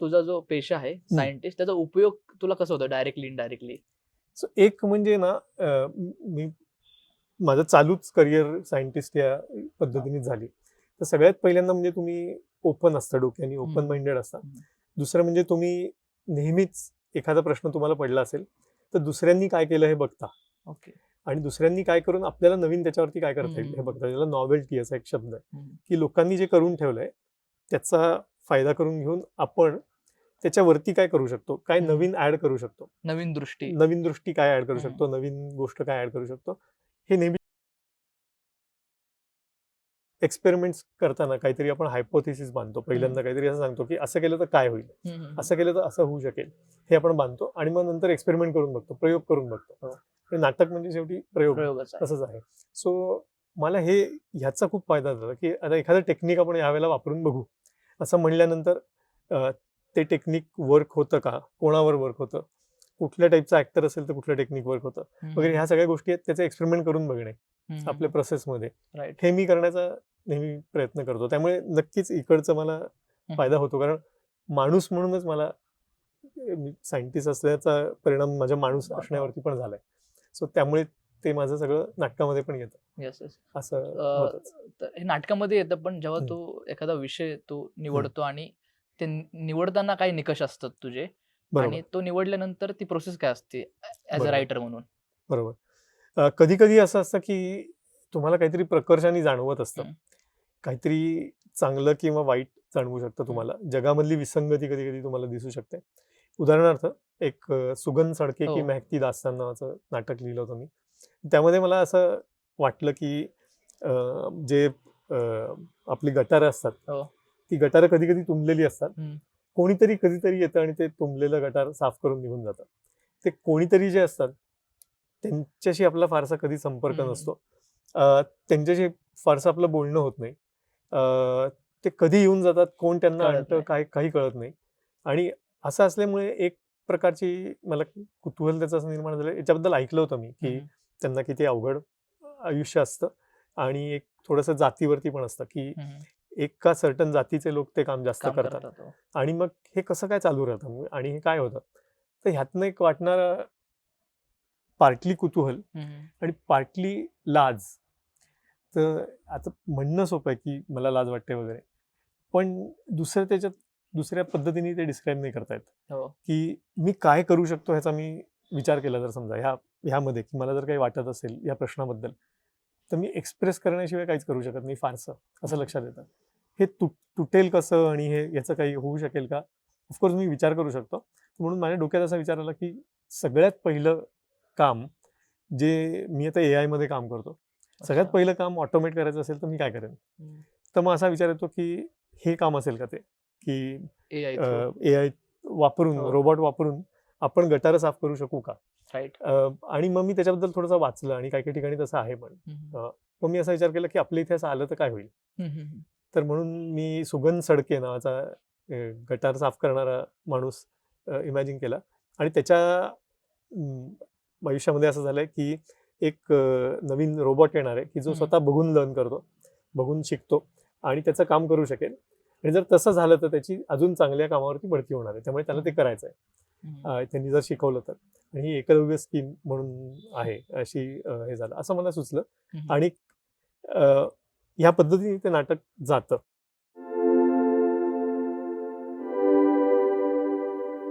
तुझा जो पेशा आहे सायंटिस्ट त्याचा उपयोग तुला कसं होतं डायरेक्टली इनडायरेक्टली सो एक म्हणजे ना म- माझं चालूच करिअर सायंटिस्ट या पद्धतीने झाली. तर सगळ्यात पहिल्यांदा म्हणजे तुम्ही ओपन असता डोक्याने ओपन. माइंडेड असता. दुसरं म्हणजे तुम्ही नेहमीच एखादा प्रश्न तुम्हाला पडला असेल तर दुसऱ्यांनी काय केलं हे बघता. ओके आणि दुसऱ्यांनी काय करून आपल्याला नवीन त्याच्यावरती काय करता येईल हे. बघता. त्याला नॉवेल्टी असा एक शब्द आहे. की लोकांनी जे करून ठेवलंय त्याचा फायदा करून घेऊन आपण त्याच्यावरती काय करू शकतो? काय. नवीन ऍड करू शकतो? नवीन दृष्टी. नवीन दृष्टी काय ऍड करू. शकतो? नवीन गोष्ट काय ऍड करू शकतो? हे नेहमी एक्सपेरिमेंट करताना काहीतरी आपण हायपोथिसिस बांधतो. पहिल्यांदा काहीतरी असं सांगतो की असं केलं तर काय होईल. असं केलं तर असं होऊ शकेल. हे आपण बांधतो आणि मग नंतर एक्सपेरिमेंट करून बघतो प्रयोग करून बघतो. हो. नाटक म्हणजे शेवटी प्रयोग प्रयोगाचा आहे. तसंच आहे. सो मला हे ह्याचा खूप फायदा झाला की आता एखादं टेक्निक आपण यावेळेला वापरून बघू. असं म्हणल्यानंतर ते टेक्निक वर्क होतं का? कोणावर वर्क होतं? कुठल्या टाईपचा ऍक्टर असेल तर कुठलं टेक्निक वर्क होतं? वगैरे ह्या सगळ्या गोष्टी आहेत त्याचे एक्सपेरिमेंट करून बघणे आपल्या प्रोसेसमध्ये हे मी करण्याचा नेहमी प्रयत्न करतो. त्यामुळे नक्कीच इकडचं मला फायदा होतो. कारण माणूस म्हणूनच मला सायंटिस्ट असल्याचा परिणाम माझ्या माणूस. असण्यावरती पण झालाय. सो त्यामुळे ते माझं सगळं नाटकामध्ये पण येतं. असं हे नाटकामध्ये येतं पण जेव्हा. तू एखादा विषय तू निवडतो आणि ते निवडताना काही निकष असतात तुझे आणि तो निवडल्यानंतर ती प्रोसेस काय असते ऍज अ. रायटर म्हणून बरोबर कधी कधी असं असतं की तुम्हाला काहीतरी प्रकर्षाने जाणवत असतं. काहीतरी चांगलं किंवा वाईट जाणवू शकतं तुम्हाला जगामधली विसंगती कधी कधी तुम्हाला दिसू शकते उदाहरणार्थ एक सुगंध सडके की हो. महकती दास्तान नावाचं नाटक लिहिलं होतं मी त्यामध्ये मला असं वाटलं की जे आपली गटारं असतात हो. ती गटारं कधी कधी तुंबलेली असतात. कोणीतरी कधीतरी येतं आणि ते तुंबलेलं गटार साफ करून निघून जातं ते कोणीतरी जे असतात त्यांच्याशी आपला फारसा कधी संपर्क. नसतो त्यांच्याशी फारसं आपलं बोलणं होत नाही ते कधी येऊन जातात कोण त्यांना आणतं. काय काही कळत नाही आणि असं असल्यामुळे एक प्रकारची मला कुतूहल त्याचं असं निर्माण झालं याच्याबद्दल ऐकलं होतं मी की. त्यांना किती अवघड आयुष्य असतं आणि एक थोडंसं जातीवरती पण असतं की. एका सर्टन जातीचे लोक ते काम जास्त करतात. हो. आणि मग हे कसं काय चालू राहतं? आणि हे काय होतं? तर ह्यातनं एक वाटणारं पार्टली कुतूहल. आणि पार्टली लाज. तर आता म्हणणं सोपं आहे की मला लाज वाटते वगैरे. पण दुसरं त्याच्यात दुसऱ्या पद्धतीने ते डिस्क्राईब नाही करता येत हो. की मी काय करू शकतो ह्याचा मी विचार केला जर समजा ह्या ह्यामध्ये की मला जर काही वाटत असेल या प्रश्नाबद्दल तर मी एक्सप्रेस करण्याशिवाय काहीच करू शकत नाही फारसं असं लक्षात येतं. हे तुट तुटेल कसं आणि हे याचं काही होऊ शकेल का ऑफकोर्स मी विचार करू शकतो म्हणून माझ्या डोक्यात असा विचार आला की सगळ्यात पहिलं काम जे मी आता ए मध्ये काम करतो सगळ्यात. पहिलं काम ऑटोमेट करायचं असेल तर मी काय करेन. तर मग असा विचार येतो की हे काम असेल का ते की. ए आय वापरून हो. रोबोट वापरून आपण गटारं साफ करू शकू का आणि मग मी त्याच्याबद्दल थोडंसं वाचलं आणि काही काही ठिकाणी तसं आहे पण. मग मी असा विचार केला की आपल्या इथे असं आलं तर काय होईल. तर म्हणून मी सुगंध सडके नावाचा गटार साफ करणारा माणूस इमॅजिन केला. आणि त्याच्या आयुष्यामध्ये असं झालंय की एक नवीन रोबोट येणार आहे की जो. स्वतः बघून लर्न करतो बघून शिकतो आणि त्याचं काम करू शकेल. आणि जर तसं झालं तर त्याची अजून चांगल्या कामावरती बढती होणार आहे. त्यामुळे त्याला ते करायचं आहे. त्यांनी जर शिकवलं तर. आणि ही एकलव्य स्कीम म्हणून आहे अशी हे झालं. असं मला सुचलं. आणि ह्या पद्धतीने ते नाटक जातं.